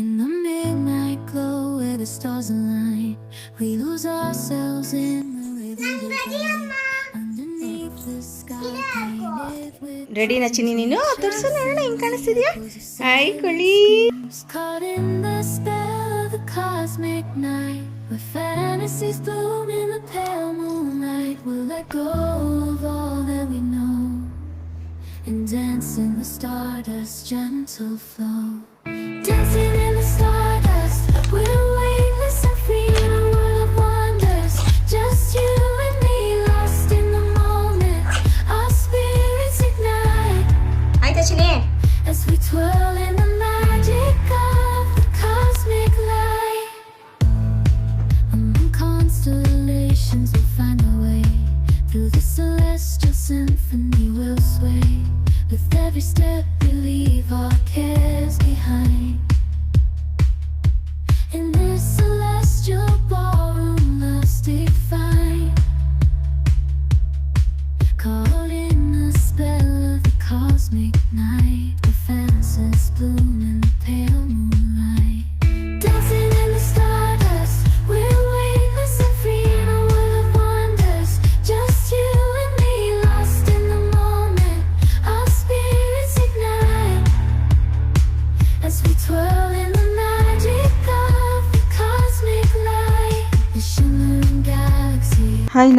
In the midnight glow where the stars align, we lose ourselves in the rhythm divine. Underneath the sky painted with ರೆಡಿನಾ ಚಿನ್ನಿ ನೀನು ತೋರಿಸು ನೋಡೋಣ ಹೆಂಗ್ ಕಾಣಿಸ್ತಿದ್ಯಾ hi ಕುಳಿ dreams caught in the spell of the cosmic night. Where fantasies bloom in the pale moonlight. We'll let go of all that we know and dance in the stardust, gentle flow. Dancing in the stardust,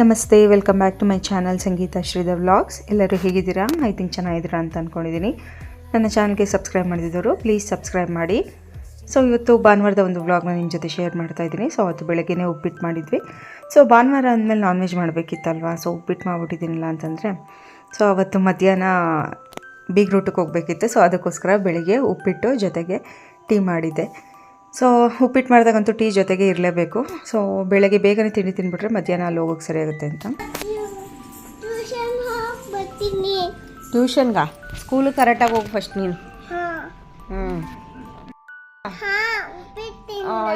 ನಮಸ್ತೆ, welcome back to my channel Sangeetha Shridhar vlogs. ಎಲ್ಲರೂ ಹೇಗಿದ್ದೀರಾ? I think ಚೆನ್ನಾಗಿದ್ದೀರಾ ಅಂತ ಅಂದ್ಕೊಂಡಿದ್ದೀನಿ ನನ್ನ ಚಾನಲ್ಗೆ subscribe ಮಾಡಿದವರು please subscribe ಮಾಡಿ. ಸೊ ಇವತ್ತು ಭಾನುವಾರದ ಒಂದು ವ್ಲಾಗ್ನ ನಿಮ್ಮ ಜೊತೆ ಶೇರ್ ಮಾಡ್ತಾ ಇದ್ದೀನಿ. ಸೊ ಅವತ್ತು ಬೆಳಗ್ಗೆನೇ ಉಪ್ಪಿಟ್ಟು ಮಾಡಿದ್ವಿ. ಸೊ ಭಾನುವಾರ ಅಂದಮೇಲೆ ನಾನ್ ವೆಜ್ ಮಾಡಬೇಕಿತ್ತಲ್ವಾ? ಸೊ ಉಪ್ಪಿಟ್ಟು ಮಾಡಿಬಿಟ್ಟಿದ್ದೀನಿಲ್ಲ ಅಂತಂದರೆ ಸೊ ಅವತ್ತು ಮಧ್ಯಾಹ್ನ ಬೀಗ್ ರೂಟಕ್ಕೆ ಹೋಗಬೇಕಿತ್ತು. ಸೊ ಅದಕ್ಕೋಸ್ಕರ ಬೆಳಗ್ಗೆ ಉಪ್ಪಿಟ್ಟು ಜೊತೆಗೆ ಟೀ ಮಾಡಿದ್ದೆ. ಸೊ ಉಪ್ಪಿಟ್ಟು ಮಾಡಿದಾಗಂತೂ ಟೀ ಜೊತೆಗೆ ಇರಲೇಬೇಕು. ಸೊ ಬೆಳಗ್ಗೆ ಬೇಗನೆ ತಿಂಡಿ ತಿಂದ್ಬಿಟ್ರೆ ಮಧ್ಯಾಹ್ನ ಅಲ್ಲಿ ಹೋಗೋಕೆ ಸರಿಯಾಗುತ್ತೆ ಅಂತ. ಟ್ಯೂಷನ್ಗಾ? ಸ್ಕೂಲು ಕರೆಕ್ಟಾಗಿ ಹೋಗಿ ಫಸ್ಟ್ ನೀನು. ಹ್ಞೂ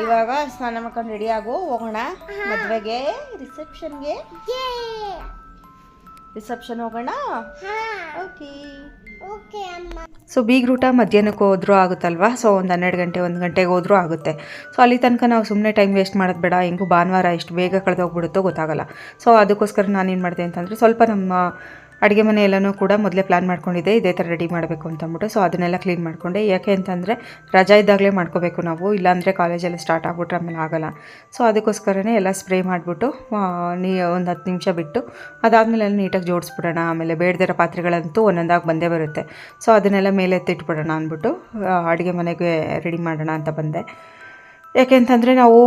ಇವಾಗ ಸ್ನಾನ ಮಾಡ್ಕೊಂಡು ರೆಡಿ ಆಗು ಹೋಗೋಣ. ಮದುವೆಗೆ ರಿಸೆಪ್ಷನ್ಗೆ ರಿಸೆಪ್ಷನ್ ಹೋಗೋಣ? ಓಕೆ ಸೊ ಬೀಗ್ ರೂಟ ಮಧ್ಯಾಹ್ನಕ್ಕೆ ಹೋದ್ರೂ ಆಗುತ್ತಲ್ವಾ? ಸೊ ಒಂದು ಹನ್ನೆರಡು ಗಂಟೆ, ಒಂದು ಗಂಟೆಗೆ ಹೋದ್ರೂ ಆಗುತ್ತೆ. ಸೊ ಅಲ್ಲಿ ತನಕ ನಾವು ಸುಮ್ಮನೆ ಟೈಮ್ ವೇಸ್ಟ್ ಮಾಡೋದು ಬೇಡ. ಹೆಂಗೂ ಭಾನುವಾರ ಎಷ್ಟು ಬೇಗ ಕಳೆದೋಗ್ಬಿಡುತ್ತೋ ಗೊತ್ತಾಗಲ್ಲ. ಸೊ ಅದಕ್ಕೋಸ್ಕರ ನಾನೇನು ಮಾಡಿದೆ ಅಂತಂದರೆ ಸ್ವಲ್ಪ ನಮ್ಮ ಅಡುಗೆ ಮನೆ ಎಲ್ಲನೂ ಕೂಡ ಮೊದಲೇ ಪ್ಲ್ಯಾನ್ ಮಾಡ್ಕೊಂಡಿದ್ದೆ. ಇದೇ ಥರ ರೆಡಿ ಮಾಡಬೇಕು ಅಂತ ಅಂದ್ಬಿಟ್ಟು. ಸೊ ಅದನ್ನೆಲ್ಲ ಕ್ಲೀನ್ ಮಾಡಿಕೊಂಡೆ. ಯಾಕೆ ಅಂತಂದರೆ ರಜಾ ಇದ್ದಾಗಲೇ ಮಾಡ್ಕೋಬೇಕು ನಾವು. ಇಲ್ಲಾಂದರೆ ಕಾಲೇಜೆಲ್ಲ ಸ್ಟಾರ್ಟ್ ಆಗ್ಬಿಟ್ರೆ ಆಮೇಲೆ ಆಗಲ್ಲ. ಸೊ ಅದಕ್ಕೋಸ್ಕರನೇ ಎಲ್ಲ ಸ್ಪ್ರೇ ಮಾಡಿಬಿಟ್ಟು ನೀ, ಒಂದು ಹತ್ತು ನಿಮಿಷ ಬಿಟ್ಟು ಅದಾದಮೇಲೆ ಎಲ್ಲ ನೀಟಾಗಿ ಜೋಡಿಸ್ಬಿಡೋಣ. ಆಮೇಲೆ ಬೇಡದಿರೋ ಪಾತ್ರೆಗಳಂತೂ ಒಂದೊಂದಾಗಿ ಬಂದೇ ಬರುತ್ತೆ. ಸೊ ಅದನ್ನೆಲ್ಲ ಮೇಲೆ ಎತ್ತಿಟ್ಬಿಡೋಣ ಅಂದ್ಬಿಟ್ಟು ಅಡುಗೆ ಮನೆಗೆ ರೆಡಿ ಮಾಡೋಣ ಅಂತ ಬಂದೆ. ಯಾಕೆ ಅಂತಂದರೆ ನಾವು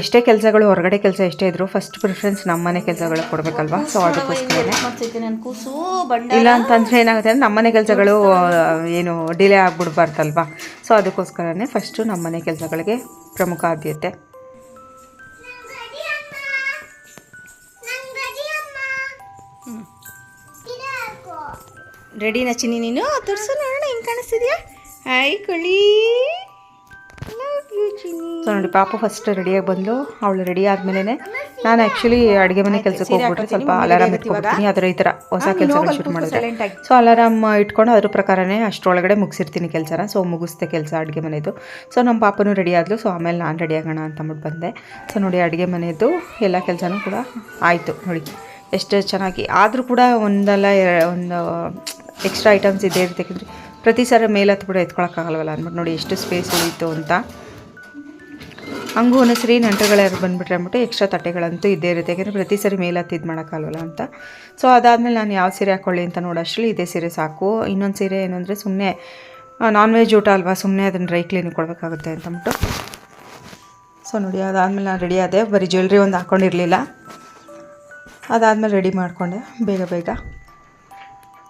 ಎಷ್ಟೇ ಕೆಲಸಗಳು ಹೊರಗಡೆ ಕೆಲಸ ಎಷ್ಟೇ ಇದ್ದರೂ ಫಸ್ಟ್ ಪ್ರಿಫರೆನ್ಸ್ ನಮ್ಮ ಮನೆ ಕೆಲಸಗಳು ಕೊಡಬೇಕಲ್ವಾ? ಸೊ ಅದಕ್ಕೋಸ್ಕರ ಇಲ್ಲ ಅಂತಂದರೆ ಏನಾಗುತ್ತೆ ಅಂದರೆ ನಮ್ಮನೆ ಕೆಲಸಗಳು ಏನು ಡಿಲೇ ಆಗ್ಬಿಡ್ಬಾರ್ದಲ್ವಾ? ಸೊ ಅದಕ್ಕೋಸ್ಕರನೇ ಫಸ್ಟು ನಮ್ಮನೆ ಕೆಲಸಗಳಿಗೆ ಪ್ರಮುಖ ಆದ್ಯತೆ. ರೆಡಿ ರೆಡಿನಾ ಚಿನ್ನಿ ನೀನು? ತೋರಿಸು ನೋಡೋಣ ಹೆಂಗೆ ಕಾಣಿಸ್ತಿದ್ಯಾ? ಹಾಯ್ ಕಳಿ ಸೊ ನೋಡಿ ಪಾಪ ಫಸ್ಟ್ ರೆಡಿಯಾಗಿ ಬಂದು ಅವಳು ರೆಡಿ ಆದಮೇಲೆ ನಾನು ಆ್ಯಕ್ಚುಲಿ ಅಡುಗೆ ಮನೆ ಕೆಲಸಕ್ಕೆ ಹೋಗ್ಬಿಟ್ರೆ ಸ್ವಲ್ಪ ಅಲಾರಾಮ್ ಇಟ್ಕೊಬಿಡ್ತೀನಿ ಅದರ ಈ ಥರ ಹೊಸ ಕೆಲಸಗಳು ಶುರು ಮಾಡಿದ್ರೆ. ಸೊ ಅಲಾರಾಮ್ ಇಟ್ಕೊಂಡು ಅದ್ರ ಪ್ರಕಾರನೇ ಅಷ್ಟರೊಳಗಡೆ ಮುಗಿಸಿರ್ತೀನಿ ಕೆಲಸನ. ಸೊ ಮುಗಿಸ್ದೆ ಕೆಲಸ ಅಡುಗೆ ಮನೆಯದು ಸೊ ನಮ್ಮ ಪಾಪನೂ ರೆಡಿ ಆದ್ಲು. ಸೊ ಆಮೇಲೆ ನಾನು ರೆಡಿ ಆಗೋಣ ಅಂತ ಅಂದ್ಬಿಟ್ಟು ಬಂದೆ. ಸೊ ನೋಡಿ ಅಡುಗೆ ಮನೆಯದು ಎಲ್ಲ ಕೆಲಸನೂ ಕೂಡ ಆಯಿತು. ನೋಡಿ ಎಷ್ಟು ಚೆನ್ನಾಗಿ. ಆದರೂ ಕೂಡ ಒಂದಲ್ಲ ಒಂದು ಎಕ್ಸ್ಟ್ರಾ ಐಟಮ್ಸ್ ಇದೆ ಇರ್ತಕ್ಕಂದ್ರೆ ಪ್ರತಿ ಸಾರ ಮೇಲೆ ಹತ್ಬಿಟ್ಟು ಎತ್ಕೊಳಕ್ಕಾಗಲ್ವಲ್ಲ ಅಂದ್ಬಿಟ್ಟು ನೋಡಿ ಎಷ್ಟು ಸ್ಪೇಸ್ ಉಳಿತು ಅಂತ. ಹಂಗೂ ಒಂದೊಂದ್ಸರಿ ನೆಂಟರುಗಳ್ಯಾರು ಬಂದುಬಿಟ್ರೆ ಅಂದ್ಬಿಟ್ಟು ಎಕ್ಸ್ಟ್ರಾ ತಟ್ಟೆಗಳಂತೂ ಇದ್ದೇ ಇರುತ್ತೆ. ಯಾಕೆಂದರೆ ಪ್ರತಿ ಸರಿ ಮೇಲೆ ಇದು ಮಾಡೋಕ್ಕಾಗಲ್ಲ ಅಂತ. ಸೊ ಅದಾದಮೇಲೆ ನಾನು ಯಾವ ಸೀರೆ ಹಾಕ್ಕೊಳ್ಳಿ ಅಂತ ನೋಡೋಷ್ಟರಲ್ಲಿ ಇದೇ ಸೀರೆ ಸಾಕು. ಇನ್ನೊಂದು ಸೀರೆ ಏನು ಸುಮ್ಮನೆ ನಾನ್ ವೆಜ್ ಊಟ ಅಲ್ವಾ ಸುಮ್ಮನೆ ಅದನ್ನು ಡ್ರೈ ಕ್ಲೀನಿಗೆ ಕೊಡಬೇಕಾಗುತ್ತೆ ಅಂತಂದ್ಬಿಟ್ಟು ಸೊ ನೋಡಿ, ಅದಾದಮೇಲೆ ನಾನು ರೆಡಿ ಆದೆ. ಬರೀ ಜ್ಯುವೆಲ್ರಿ ಒಂದು ಹಾಕ್ಕೊಂಡಿರಲಿಲ್ಲ ಅದಾದಮೇಲೆ ರೆಡಿ ಮಾಡಿಕೊಂಡೆ, ಬೇಗ ಬೇಗ.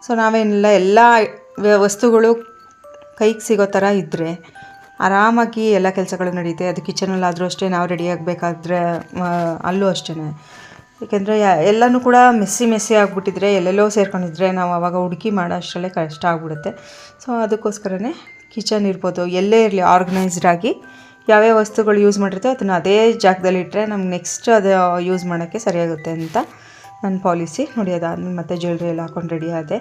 ಸೊ ನಾವೇನಿಲ್ಲ, ಎಲ್ಲ ವಸ್ತುಗಳು ಕೈಗೆ ಸಿಗೋ ಥರ ಇದ್ದರೆ ಆರಾಮಾಗಿ ಎಲ್ಲ ಕೆಲಸಗಳು ನಡೆಯುತ್ತೆ ಅದು ಕಿಚನಲ್ಲಾದರೂ ಅಷ್ಟೇ ನಾವು ರೆಡಿ ಆಗಬೇಕಾದ್ರೆ ಅಲ್ಲೂ ಅಷ್ಟೇ ಏಕೆಂದರೆ ಎಲ್ಲನೂ ಕೂಡ ಮೆಸ್ಸಿ ಮೆಸ್ಸಿ ಆಗಿಬಿಟ್ಟಿದ್ರೆ, ಎಲ್ಲೆಲ್ಲೋ ಸೇರ್ಕೊಂಡಿದ್ರೆ ನಾವು ಆವಾಗ ಹುಡುಕಿ ಮಾಡೋ ಅಷ್ಟರಲ್ಲೇ ಕಷ್ಟ ಆಗಿಬಿಡುತ್ತೆ. ಸೊ ಅದಕ್ಕೋಸ್ಕರನೇ ಕಿಚನ್ ಇರ್ಬೋದು, ಎಲ್ಲೇ ಇರಲಿ ಆರ್ಗನೈಸ್ಡ್ ಆಗಿ ಯಾವ್ಯಾವ ವಸ್ತುಗಳು ಯೂಸ್ ಮಾಡಿರ್ತೀವೋ ಅದನ್ನು ಅದೇ ಜಾಗದಲ್ಲಿ ಇಟ್ಟರೆ ನಮ್ಗೆ ನೆಕ್ಸ್ಟ್ ಅದು ಯೂಸ್ ಮಾಡೋಕ್ಕೆ ಸರಿಯಾಗುತ್ತೆ ಅಂತ ನನ್ನ ಪಾಲಿಸಿ ನೋಡಿ, ಅದಾದ್ಮೇಲೆ ಮತ್ತೆ ಜ್ಯುವೆಲ್ರಿ ಎಲ್ಲ ಹಾಕೊಂಡು ರೆಡಿ ಆದೆ.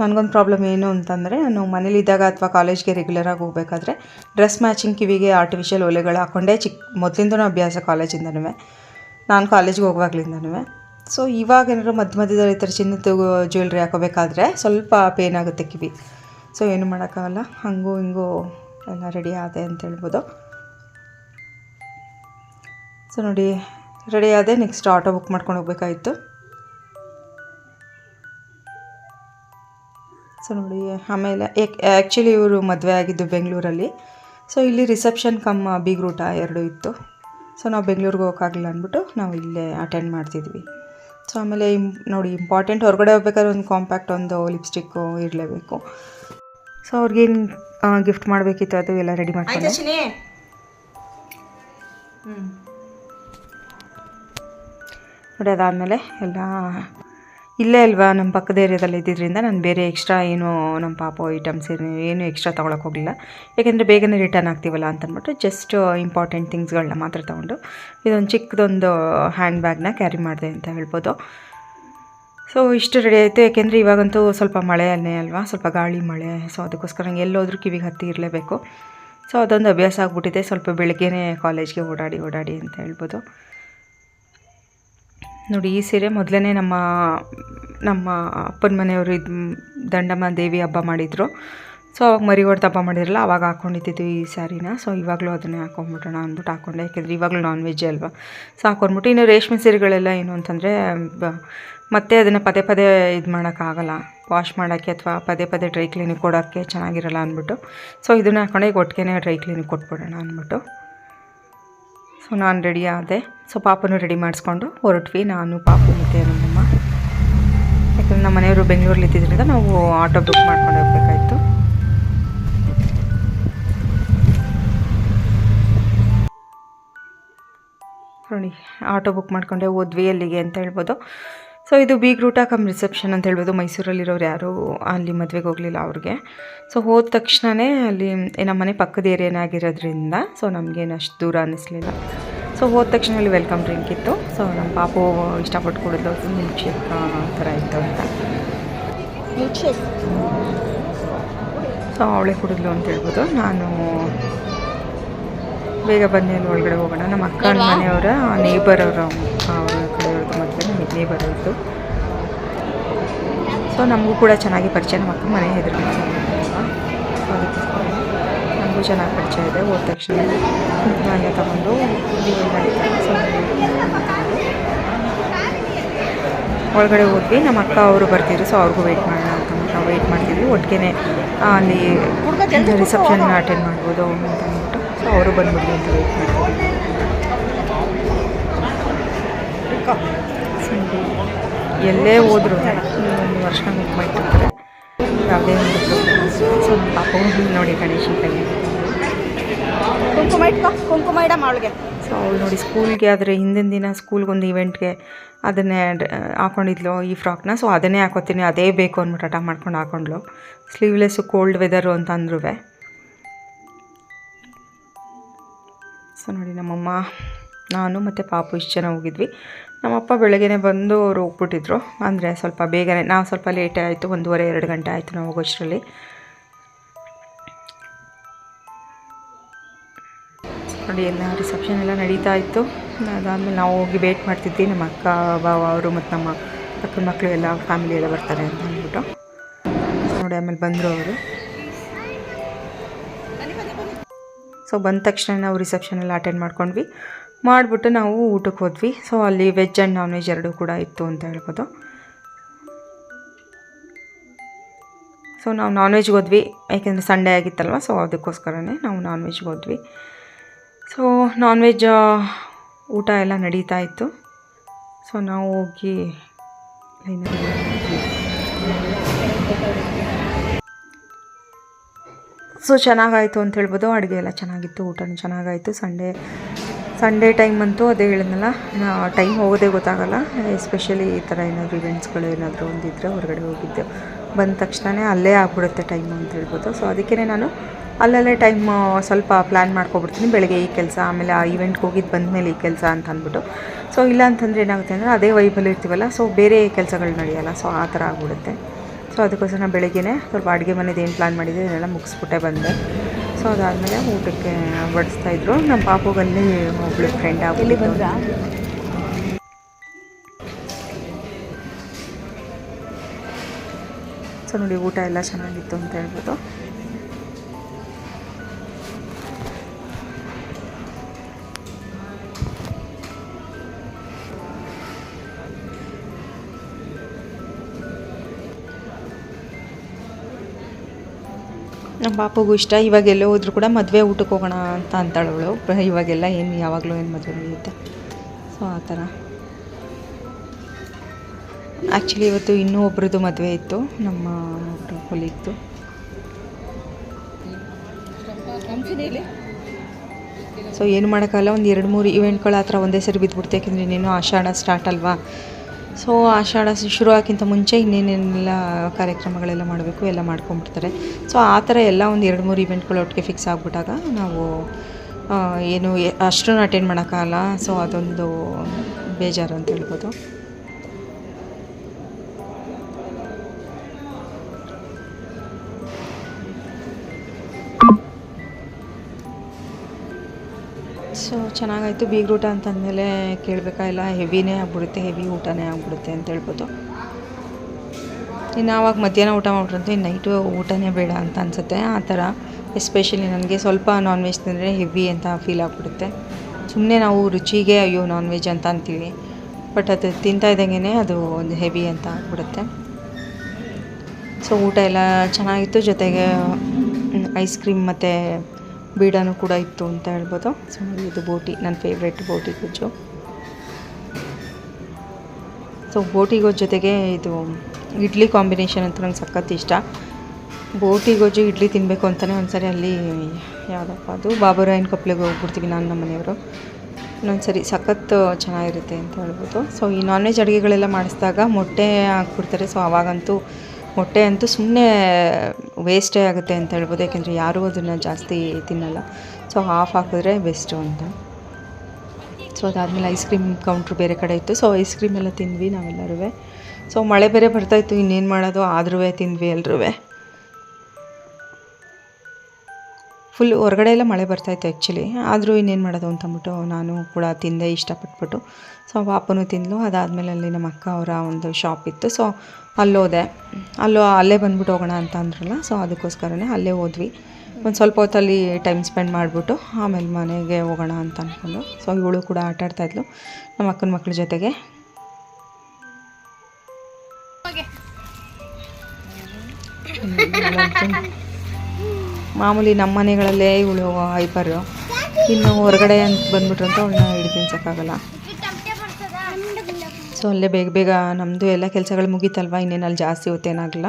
ನನಗೊಂದು ಪ್ರಾಬ್ಲಮ್ ಏನು ಅಂತಂದರೆ ನಾನು ಮನೇಲಿದ್ದಾಗ ಅಥವಾ ಕಾಲೇಜ್ಗೆ ರೆಗ್ಯುಲರಾಗಿ ಹೋಗ್ಬೇಕಾದ್ರೆ ಡ್ರೆಸ್ ಮ್ಯಾಚಿಂಗ್ ಕಿವಿಗೆ ಆರ್ಟಿಫಿಷಿಯಲ್ ಒಲೆಗಳು ಹಾಕ್ಕೊಂಡೇ ಚಿಕ್ಕ ಮೊದಲಿಂದನೂ ಅಭ್ಯಾಸ ಕಾಲೇಜಿಂದನೂ ನಾನು ಕಾಲೇಜ್ಗೆ ಹೋಗುವಾಗ್ಲಿಂದನೂ ಸೊ ಇವಾಗ ಏನಾದ್ರು ಮಧ್ಯ ಮಧ್ಯದಲ್ಲಿ ಈ ಥರ ಚಿನ್ನದ ಜ್ಯುವೆಲ್ರಿ ಹಾಕೋಬೇಕಾದ್ರೆ ಸ್ವಲ್ಪ ಪೇನ್ ಆಗುತ್ತೆ ಕಿವಿ. ಸೊ ಏನು ಮಾಡೋಕ್ಕಾಗಲ್ಲ. ಹಂಗೂ ಹಿಂಗೂ ಎಲ್ಲ ರೆಡಿ ಆದೆ ಅಂತ ಹೇಳ್ಬೋದು. ಸೊ ನೋಡಿ ರೆಡಿ ಆದೆ ನೆಕ್ಸ್ಟ್ ಆಟೋ ಬುಕ್ ಮಾಡ್ಕೊಂಡು ಹೋಗ್ಬೇಕಾಯಿತು. ಸೊ ನೋಡಿ ಆಮೇಲೆ ಆ್ಯಕ್ಚುಲಿ ಇವರು ಮದುವೆ ಆಗಿದ್ದು ಬೆಂಗಳೂರಲ್ಲಿ. ಸೊ ಇಲ್ಲಿ ರಿಸೆಪ್ಷನ್ ಕಮ್ ಬಿಗ್ ರೂಟ ಎರಡು ಇತ್ತು. ಸೊ ನಾವು ಬೆಂಗಳೂರಿಗೆ ಹೋಗೋಕ್ಕಾಗಲಿಲ್ಲ ಅಂದ್ಬಿಟ್ಟು ನಾವು ಇಲ್ಲೇ ಅಟೆಂಡ್ ಮಾಡ್ತಿದ್ವಿ. ಸೊ ಆಮೇಲೆ ಇಮ್ ನೋಡಿ ಇಂಪಾರ್ಟೆಂಟ್ ಹೊರಗಡೆ ಹೋಗ್ಬೇಕಾದ್ರೆ ಒಂದು ಕಾಂಪ್ಯಾಕ್ಟ್ ಒಂದು ಲಿಪ್ಸ್ಟಿಕ್ಕು ಇರಲೇಬೇಕು. ಸೊ ಅವ್ರಿಗೇನು ಗಿಫ್ಟ್ ಮಾಡಬೇಕಿತ್ತು ಅದು ಎಲ್ಲ ರೆಡಿ ಮಾಡ್ಕೊಂಡೆ. ನೋಡಿ ಅದಾದಮೇಲೆ ಎಲ್ಲ ಇಲ್ಲೇ ಅಲ್ವಾ? ನಮ್ಮ ಪಕ್ಕದ ಏರಿಯಾದಲ್ಲಿ ಇದ್ದಿದ್ದರಿಂದ ನಾನು ಬೇರೆ ಎಕ್ಸ್ಟ್ರಾ ಏನು ನಮ್ಮ ಪಾಪ ಐಟಮ್ಸ್ ಏನು ಏನು ಎಕ್ಸ್ಟ್ರಾ ತೊಗೊಳಕ್ಕೆ ಹೋಗಲಿಲ್ಲ. ಯಾಕೆಂದರೆ ಬೇಗನೆ ರಿಟರ್ನ್ ಆಗ್ತೀವಲ್ಲ ಅಂತ ಅಂದ್ಬಿಟ್ಟು ಜಸ್ಟ್ ಇಂಪಾರ್ಟೆಂಟ್ ಥಿಂಗ್ಸ್ಗಳನ್ನ ಮಾತ್ರ ತೊಗೊಂಡು ಇದೊಂದು ಚಿಕ್ಕದೊಂದು ಹ್ಯಾಂಡ್ ಬ್ಯಾಗ್ನ ಕ್ಯಾರಿ ಮಾಡಿದೆ ಅಂತ ಹೇಳ್ಬೋದು. ಸೊ ಇಷ್ಟು ರೆಡಿ ಆಯಿತು. ಯಾಕೆಂದರೆ ಇವಾಗಂತೂ ಸ್ವಲ್ಪ ಮಳೆ ಅಲ್ಲೇ ಅಲ್ವಾ? ಸ್ವಲ್ಪ ಗಾಳಿ, ಮಳೆ. ಸೊ ಅದಕ್ಕೋಸ್ಕರ ನಂಗೆ ಎಲ್ಲೋದ್ರೂ ಕಿವಿಗೆ ಹತ್ತಿ ಇರಲೇಬೇಕು. ಸೊ ಅದೊಂದು ಅಭ್ಯಾಸ ಆಗಿಬಿಟ್ಟಿದೆ. ಸ್ವಲ್ಪ ಬೆಳಗ್ಗೆನೇ ಕಾಲೇಜ್ಗೆ ಓಡಾಡಿ ಓಡಾಡಿ ಅಂತ ಹೇಳ್ಬೋದು. ನೋಡಿ, ಈ ಸೀರೆ ಮೊದಲನೇ ನಮ್ಮ ನಮ್ಮ ಅಪ್ಪನ ಮನೆಯವರು ಇದು ದಂಡಮ್ಮ ದೇವಿ ಹಬ್ಬ ಮಾಡಿದರು. ಸೊ, ಅವಾಗ ಮರಿ ಹೊಡೆದು ಹಬ್ಬ ಮಾಡಿದ್ರಲ್ಲ, ಅವಾಗ ಹಾಕೊಂಡಿದ್ದಿದ್ದು ಈ ಸ್ಯಾರಿನ. ಸೊ, ಇವಾಗಲೂ ಅದನ್ನೇ ಹಾಕೊಂಡ್ಬಿಡೋಣ ಅಂದ್ಬಿಟ್ಟು ಹಾಕ್ಕೊಂಡೆ ಯಾಕೆಂದರೆ ಇವಾಗಲೂ ನಾನ್ ವೆಜ್ ಅಲ್ವಾ. ಸೊ, ಹಾಕೊಂಡ್ಬಿಟ್ಟು ಇನ್ನು ರೇಷ್ಮೆ ಸೀರೆಗಳೆಲ್ಲ ಏನು ಅಂತಂದರೆ ಮತ್ತೆ ಅದನ್ನು ಪದೇ ಪದೇ ಇದು ಮಾಡೋಕ್ಕಾಗಲ್ಲ. ವಾಶ್ ಮಾಡೋಕ್ಕೆ ಅಥವಾ ಪದೇ ಪದೇ ಡ್ರೈ ಕ್ಲೀನಿಗೆ ಕೊಡೋಕ್ಕೆ ಚೆನ್ನಾಗಿರಲ್ಲ ಅಂದ್ಬಿಟ್ಟು. ಸೊ, ಇದನ್ನು ಹಾಕೊಂಡೆ. ಈಗ ಒಟ್ಟಿಗೆ ಡ್ರೈ ಕ್ಲೀನಿಗೆ ಕೊಟ್ಬಿಡೋಣ ಅಂದ್ಬಿಟ್ಟು. ಸೊ ನಾನು ರೆಡಿ ಆದೆ. ಸೊ ಪಾಪನು ರೆಡಿ ಮಾಡಿಸ್ಕೊಂಡು ಹೊರಟ್ವಿ. ನಾನು, ಪಾಪು ಮತ್ತು ನಮ್ಮಮ್ಮ. ಯಾಕಂದರೆ ನಮ್ಮ ಮನೆಯವರು ಬೆಂಗಳೂರಲ್ಲಿ ಇದ್ದಿದ್ದರಿಂದ ನಾವು ಆಟೋ ಬುಕ್ ಮಾಡ್ಕೊಂಡು ಹೋಗ್ಬೇಕಾಯ್ತು. ನೋಡಿ ಆಟೋ ಬುಕ್ ಮಾಡ್ಕೊಂಡೆ ಹೋದ್ವಿ ಅಲ್ಲಿಗೆ ಅಂತ ಹೇಳ್ಬೋದು. ಸೊ ಇದು ಬಿ ರೂಟ ಕಮ್ ರಿಸೆಪ್ಷನ್ ಅಂತ ಹೇಳ್ಬೋದು. ಮೈಸೂರಲ್ಲಿರೋರು ಯಾರೂ ಅಲ್ಲಿ ಮದುವೆಗೆ ಹೋಗಲಿಲ್ಲ ಅವ್ರಿಗೆ. ಸೊ ಹೋದ ತಕ್ಷಣವೇ ಅಲ್ಲಿ, ನಮ್ಮ ಮನೆ ಪಕ್ಕದ ಏರಿಯಾನೇ ಆಗಿರೋದ್ರಿಂದ ಸೊ ನಮಗೇನು ಅಷ್ಟು ದೂರ ಅನ್ನಿಸ್ಲಿಲ್ಲ. ಸೊ ಹೋದ ತಕ್ಷಣ ಅಲ್ಲಿ ವೆಲ್ಕಮ್ ಡ್ರಿಂಕ್ ಇತ್ತು. ಸೊ ನಮ್ಮ ಪಾಪು ಇಷ್ಟಪಟ್ಟು ಕುಡಿದ್ಲು ಮಿಲ್ಕ್ ಶೇಕ್ ಥರ ಇತ್ತು ಅಂತ. ಸೊ ಅವಳೇ ಕುಡಿದ್ಲು ಅಂತ ಹೇಳ್ಬೋದು. ನಾನು ಬೇಗ ಬನ್ನಿ ಅಲ್ಲಿ ಒಳಗಡೆ ಹೋಗೋಣ. ನಮ್ಮ ಅಕ್ಕನ ಮನೆಯವರ ನೇಬರ್ ಅವರ ಅವರ ಕಡೆಯವ್ರದ್ದು ಮದುವೆ ನಮಗೆ ನೇಬರ್ ಇತ್ತು ಸೊ ನಮಗೂ ಕೂಡ ಚೆನ್ನಾಗಿ ಪರಿಚಯ ನಮ್ಮ ಅಕ್ಕ ಮನೆ ಎದುರು ಸೊ ಅದಕ್ಕೋಸ್ಕರ ನಮಗೂ ಚೆನ್ನಾಗಿ ಪರಿಚಯ ಇದೆ. ಹೋದ ತಕ್ಷಣ ಕುಂಕುಮ ಎಲ್ಲ ತಗೊಂಡು ಒಳಗಡೆ ಹೋದ್ವಿ. ನಮ್ಮ ಅಕ್ಕ ಅವರು ಬರ್ತಿದ್ರು ಸೊ ಅವ್ರಿಗೂ ವೆಯ್ಟ್ ಮಾಡೋಣ ಅಂತ ನಾವು ವೆಯ್ಟ್ ಮಾಡ್ತಿದ್ವಿ. ಒಟ್ಟಿಗೆ ಅಲ್ಲಿ ರಿಸೆಪ್ಷನ್ ಅಟೆಂಡ್ ಮಾಡ್ಬೋದು ಅಂತ ಅಂದ್ಬಿಟ್ಟು ಸೊ ಅವರು ಬಂದ್ಬಿಡ್ಲಿ ಅಂತ ವೆಯ್ಟ್ ಮಾಡ್ತೀವಿ ಎಲ್ಲೇ ಹೋದ್ರು ಒಂದು ವರ್ಷ ಮುಖ ಮಾಡಿ ಯಾವುದೇ ಒಂದು ಸೊ ಪಾಪ ನೋಡಿ ಗಣೇಶನ ಕೈ ಕುಂಕುಮ ಇಟ್ಕೋ ಕುಂಕುಮ ಇಡಮ್ಮ ಅವಳಿಗೆ ಸೊ ಅವಳು ನೋಡಿ ಸ್ಕೂಲ್ಗೆ ಆದರೆ ಹಿಂದಿನ ದಿನ ಸ್ಕೂಲ್ಗೊಂದು ಇವೆಂಟ್ಗೆ ಅದನ್ನೇ ಹಾಕೊಂಡಿದ್ಲು ಈ ಫ್ರಾಕ್ನ ಸೊ ಅದನ್ನೇ ಹಾಕೋತೀನಿ, ಅದೇ ಬೇಕು ಅಂದ್ಬಿಟ್ಟು ಹಠ ಮಾಡ್ಕೊಂಡು ಹಾಕೊಂಡ್ಲು ಸ್ಲೀವ್ಲೆಸ್ಸು ಕೋಲ್ಡ್ ವೆದರು ಅಂತ ಅಂದ್ರೂ ಸೊ ನೋಡಿ ನಮ್ಮಮ್ಮ, ನಾನು ಮತ್ತು ಪಾಪು ಇಷ್ಟು ಜನ ಹೋಗಿದ್ವಿ. ನಮ್ಮಪ್ಪ ಬೆಳಗ್ಗೆ ಬಂದು ಅವರು ಹೋಗ್ಬಿಟ್ಟಿದ್ರು. ಅಂದರೆ ಸ್ವಲ್ಪ ಬೇಗನೆ, ನಾವು ಸ್ವಲ್ಪ ಲೇಟೇ ಆಯಿತು, ಒಂದೂವರೆ, ಎರಡು ಗಂಟೆ ಆಯಿತು ನಾವು ಹೋಗೋಷ್ಟರಲ್ಲಿ. ನೋಡಿ ಎಲ್ಲ ರಿಸೆಪ್ಷನ್ ಎಲ್ಲ ನಡೀತಾ ಇತ್ತು. ಅದಾದಮೇಲೆ ನಾವು ಹೋಗಿ ವೇಟ್ ಮಾಡ್ತಿದ್ವಿ. ನಮ್ಮ ಅಕ್ಕ ಬಾವ ಅವರು ಮತ್ತು ನಮ್ಮ ಅಕ್ಕನ ಮಕ್ಕಳು ಎಲ್ಲ ಫ್ಯಾಮಿಲಿ ಎಲ್ಲ ಬರ್ತಾರೆ ಅಂತ ಅಂದ್ಬಿಟ್ಟು. ನೋಡಿ, ಆಮೇಲೆ ಬಂದರು ಅವರು. ಸೊ ಬಂದ ತಕ್ಷಣ ನಾವು ರಿಸೆಪ್ಷನ್ ಎಲ್ಲ ಅಟೆಂಡ್ ಮಾಡ್ಕೊಂಡ್ವಿ. ಮಾಡಿಬಿಟ್ಟು ನಾವು ಊಟಕ್ಕೆ ಹೋದ್ವಿ. ಸೊ ಅಲ್ಲಿ ವೆಜ್ ಆ್ಯಂಡ್ ನಾನ್ ವೆಜ್ ಎರಡೂ ಕೂಡ ಇತ್ತು ಅಂತ ಹೇಳ್ಬೋದು. ಸೊ ನಾವು ನಾನ್ ವೆಜ್ಗೆ ಹೋದ್ವಿ. ಯಾಕೆಂದರೆ ಸಂಡೇ ಆಗಿತ್ತಲ್ವ? ಸೊ ಅದಕ್ಕೋಸ್ಕರನೇ ನಾವು ನಾನ್ ವೆಜ್ಗೆ ಹೋದ್ವಿ. ಸೊ ನಾನ್ ವೆಜ್ ಊಟ ಎಲ್ಲ ನಡೀತಾ ಇತ್ತು. ಸೊ ನಾವು ಹೋಗಿ. ಸೊ ಚೆನ್ನಾಗಾಯಿತು ಅಂತ ಹೇಳ್ಬೋದು. ಅಡುಗೆ ಎಲ್ಲ ಚೆನ್ನಾಗಿತ್ತು, ಊಟನೂ ಚೆನ್ನಾಗಾಯಿತು. ಸಂಡೇ ಸಂಡೇ ಟೈಮ್ ಅಂತೂ ಅದೇ ಹೇಳಿದ್ನಲ್ಲ ಟೈಮ್ ಹೋಗೋದೇ ಗೊತ್ತಾಗಲ್ಲ. ಎಸ್ಪೆಷಲಿ ಈ ಥರ ಏನಾದರೂ ಇವೆಂಟ್ಸ್ಗಳು ಏನಾದರೂ ಒಂದಿದ್ದರೆ ಹೊರಗಡೆ ಹೋಗಿದ್ದೆ. ಬಂದ ತಕ್ಷಣವೇ ಅಲ್ಲೇ ಆಗ್ಬಿಡುತ್ತೆ ಟೈಮು ಅಂತ ಹೇಳ್ಬೋದು. ಸೊ ಅದಕ್ಕೇ ನಾನು ಅಲ್ಲಲ್ಲೇ ಟೈಮ್ ಸ್ವಲ್ಪ ಪ್ಲ್ಯಾನ್ ಮಾಡ್ಕೊಬಿಡ್ತೀನಿ. ಬೆಳಗ್ಗೆ ಈ ಕೆಲಸ ಆಮೇಲೆ ಆ ಇವೆಂಟ್ಗೆ ಹೋಗಿದ್ದು ಬಂದಮೇಲೆ ಈ ಕೆಲಸ ಅಂತ ಅಂದ್ಬಿಟ್ಟು. ಸೊ ಇಲ್ಲ ಅಂತಂದರೆ ಏನಾಗುತ್ತೆ ಅಂದರೆ ಅದೇ ವೈಬಲ್ಲಿ ಇರ್ತೀವಲ್ಲ. ಸೊ ಬೇರೆ ಕೆಲಸಗಳು ನಡೆಯಲ್ಲ. ಸೊ ಆ ಥರ ಆಗ್ಬಿಡುತ್ತೆ. ಸೊ ಅದಕ್ಕೋಸ್ಕರ ನಾನು ಬೆಳಗ್ಗೆನೇ ಸ್ವಲ್ಪ ಅಡುಗೆ ಮನೆದು ಏನು ಪ್ಲ್ಯಾನ್ ಮಾಡಿದ್ದೆ ಇದೆಲ್ಲ ಮುಗಿಸ್ಬಿಟ್ಟೆ ಬಂದೆ. ಸೊ ಅದಾದಮೇಲೆ ಊಟಕ್ಕೆ ಬಡಿಸ್ತಾ ಇದ್ರು. ನಮ್ಮ ಪಾಪುಗಲ್ಲಿ ಒಬ್ಳು ಫ್ರೆಂಡ್ ಇಲ್ಲಿ ಬಂದ್ರ? ಸೊ ನೋಡಿ ಊಟ ಎಲ್ಲ ಚೆನ್ನಾಗಿತ್ತು ಅಂತ ಹೇಳ್ಬೋದು ನಮ್ಮ ಪಾಪಗೂ ಇಷ್ಟ. ಇವಾಗ ಎಲ್ಲೋ ಹೋದ್ರು ಕೂಡ ಮದುವೆ ಊಟಕ್ಕೆ ಹೋಗೋಣ ಅಂತ ಅಂತಾಳವಳು. ಇವಾಗೆಲ್ಲ ಏನು ಯಾವಾಗಲೂ ಏನು ಮದುವೆ ನಡೆಯುತ್ತೆ. ಸೊ ಆ ಥರ. ಆ್ಯಕ್ಚುಲಿ ಇವತ್ತು ಇನ್ನೂ ಒಬ್ರದ್ದು ಮದುವೆ ಇತ್ತು. ನಮ್ಮ ಒಬ್ಬರು ಹೊಲಿತ್ತು ಸೊ ಏನು ಮಾಡೋಕ್ಕಲ್ಲ ಒಂದು ಎರಡು ಮೂರು ಇವೆಂಟ್ಗಳು ಆ ಥರ ಒಂದೇ ಸರಿ ಬಿದ್ದುಬಿಡ್ತು ಯಾಕೆಂದರೆ ಇನ್ನೇನು ಆಷಾಢ ಸ್ಟಾರ್ಟ್ ಅಲ್ವಾ? ಸೊ ಆಷಾಢ ಶುರು ಆಗೋಕ್ಕಿಂತ ಮುಂಚೆ ಇನ್ನೇನೇನೆಲ್ಲ ಕಾರ್ಯಕ್ರಮಗಳೆಲ್ಲ ಮಾಡಬೇಕು, ಎಲ್ಲ ಮಾಡ್ಕೊಂಬಿಡ್ತಾರೆ ಸೊ ಆ ಥರ ಎಲ್ಲ ಒಂದು ಎರಡು ಮೂರು ಇವೆಂಟ್ಗಳು ಒಟ್ಟಿಗೆ ಫಿಕ್ಸ್ ಆಗಿಬಿಟ್ಟಾಗ ನಾವು ಏನು, ಅಷ್ಟನ್ನು ಅಟೆಂಡ್ ಮಾಡೋಕ್ಕಾಗಲ್ಲ. ಸೊ ಅದೊಂದು ಬೇಜಾರು ಅಂತ ಹೇಳ್ಬೋದು. ಸೊ, ಚೆನ್ನಾಗಾಯಿತು. ಬೀಗ್ರೂಟ ಅಂತಂದಮೇಲೆ ಕೇಳಬೇಕಾಗಿಲ್ಲ ಹೆವಿನೇ ಆಗ್ಬಿಡುತ್ತೆ, ಹೆವಿ ಊಟನೇ ಆಗ್ಬಿಡುತ್ತೆ ಅಂತ ಹೇಳ್ಬೋದು ಇನ್ನು ಆವಾಗ ಮಧ್ಯಾಹ್ನ ಊಟ ಮಾಡ್ಬಿಟ್ರಂತೂ ಇನ್ನು ನೈಟು ಊಟನೇ ಬೇಡ ಅಂತ ಅನಿಸುತ್ತೆ. ಆ ಥರ, ಎಸ್ಪೆಷಲಿ ನನಗೆ ಸ್ವಲ್ಪ ನಾನ್ ವೆಜ್ ತಿಂದರೆ ಹೆವಿ ಅಂತ ಫೀಲ್ ಆಗಿಬಿಡುತ್ತೆ. ಸುಮ್ಮನೆ ನಾವು ರುಚಿಗೆ, ಅಯ್ಯೋ ನಾನ್ ವೆಜ್ ಅಂತ ಅಂತೀವಿ. ಬಟ್ ಅದು ತಿಂತಾ ಇದ್ದಂಗೆ ಅದು ಒಂದು ಹೆವಿ ಅಂತ ಆಗ್ಬಿಡುತ್ತೆ. ಸೊ, ಊಟ ಎಲ್ಲ ಚೆನ್ನಾಗಿತ್ತು. ಜೊತೆಗೆ ಐಸ್ ಕ್ರೀಮ್ ಮತ್ತು ಬೀಡಾನು ಕೂಡ ಇತ್ತು ಅಂತ ಹೇಳ್ಬೋದು. ಸೊ ಇದು ಬೋಟಿ, ನನ್ನ ಫೇವ್ರೆಟ್ ಬೋಟಿ ಗೊಜ್ಜು. ಸೊ ಬೋಟಿ ಗೊಜ್ಜು ಜೊತೆಗೆ ಇದು ಇಡ್ಲಿ ಕಾಂಬಿನೇಷನ್ ಅಂತ ನಂಗೆ ಸಖತ್ ಇಷ್ಟ. ಬೋಟಿ ಗೊಜ್ಜು ಇಡ್ಲಿ ತಿನ್ನಬೇಕು ಅಂತಲೇ ಒಂದ್ಸರಿ ಅಲ್ಲಿ ಯಾವುದಪ್ಪ ಅದು? ಬಾಬುರಾಯನ ಕೊಪ್ಪಳಿಗೆ ಹೋಗ್ಬಿಡ್ತೀವಿ ನಾನು ನಮ್ಮ ಮನೆಯವರು. ಇನ್ನೊಂದ್ಸರಿ ಸಖತ್ತು ಚೆನ್ನಾಗಿರುತ್ತೆ ಅಂತ ಹೇಳ್ಬೋದು. ಸೊ ಈ ನಾನ್ ವೆಜ್ ಅಡುಗೆಗಳೆಲ್ಲ ಮಾಡಿಸಿದಾಗ ಮೊಟ್ಟೆ ಹಾಕ್ಬಿಡ್ತಾರೆ. ಸೊ ಅವಾಗಂತೂ ಮೊಟ್ಟೆ ಅಂತೂ ಸುಮ್ಮನೆ ವೇಸ್ಟೇ ಆಗುತ್ತೆ ಅಂತ ಹೇಳ್ಬೋದು, ಯಾಕೆಂದರೆ ಯಾರೂ ಅದನ್ನು ಜಾಸ್ತಿ ತಿನ್ನಲ್ಲ. ಸೊ ಹಾಫ್ ಹಾಕಿದ್ರೆ ಬೆಸ್ಟು ಅಂತ. ಸೊ ಅದಾದಮೇಲೆ ಐಸ್ ಕ್ರೀಮ್ ಕೌಂಟ್ರ್ ಬೇರೆ ಕಡೆ ಇತ್ತು. ಸೊ ಐಸ್ ಕ್ರೀಮ್ ಎಲ್ಲ ತಿಂದ್ವಿ ನಾವೆಲ್ಲರೂ ಸೊ ಮಳೆ ಬೇರೆ ಬರ್ತಾಯಿತ್ತು ಇನ್ನೇನು ಮಾಡೋದು? ಆದ್ರೂ ತಿಂದ್ವಿ ಎಲ್ರೂ ಫುಲ್ ಹೊರಗಡೆ ಎಲ್ಲ ಮಳೆ ಬರ್ತಾಯಿತ್ತು ಆ್ಯಕ್ಚುಲಿ ಆದರೂ ಇನ್ನೇನು ಮಾಡೋದು ಅಂತ ಅಂದ್ಬಿಟ್ಟು ನಾನು ಕೂಡ ತಿಂದೆ ಇಷ್ಟಪಟ್ಬಿಟ್ಟು. ಸೊ ಪಾಪನೂ ತಿಂದಲು. ಅದಾದಮೇಲೆ ಅಲ್ಲಿ ನಮ್ಮ ಅಕ್ಕ ಅವರ ಒಂದು ಶಾಪ್ ಇತ್ತು. ಸೊ ಅಲ್ಲೋದೆ ಅಲ್ಲೋ ಅಲ್ಲೇ ಬಂದ್ಬಿಟ್ಟು ಹೋಗೋಣ ಅಂತ ಅಂದ್ರಲ್ಲ ಸೊ ಅದಕ್ಕೋಸ್ಕರನೇ ಅಲ್ಲೇ ಹೋದ್ವಿ. ಒಂದು ಸ್ವಲ್ಪ ಹೊತ್ತಲ್ಲಿ ಟೈಮ್ ಸ್ಪೆಂಡ್ ಮಾಡಿಬಿಟ್ಟು ಆಮೇಲೆ ಮನೆಗೆ ಹೋಗೋಣ ಅಂತ ಅಂದ್ಕೊಂಡು ಸೊ ಇವಳು ಕೂಡ ಆಟ ಆಡ್ತಾಯಿದ್ಲು ನಮ್ಮ ಅಕ್ಕನ ಮಕ್ಕಳ ಜೊತೆಗೆ. ಮಾಮೂಲಿ ನಮ್ಮ ಮನೆಗಳಲ್ಲೇ ಇವಳು ಹೈಪರು ಇನ್ನು ಹೊರಗಡೆ ಅಂತ ಬಂದ್ಬಿಟ್ರಂತ ಅವಳನ್ನ ಹಿಡಿದು ತಿನ್ಸೋಕ್ಕಾಗಲ್ಲ ಸೊ ಅಲ್ಲೇ ಬೇಗ ಬೇಗ ನಮ್ಮದು ಎಲ್ಲ ಕೆಲಸಗಳು ಮುಗೀತಲ್ವ? ಇನ್ನೇನು ಅಲ್ಲಿ ಜಾಸ್ತಿ ಹೊತ್ತೇನಾಗಲ್ಲ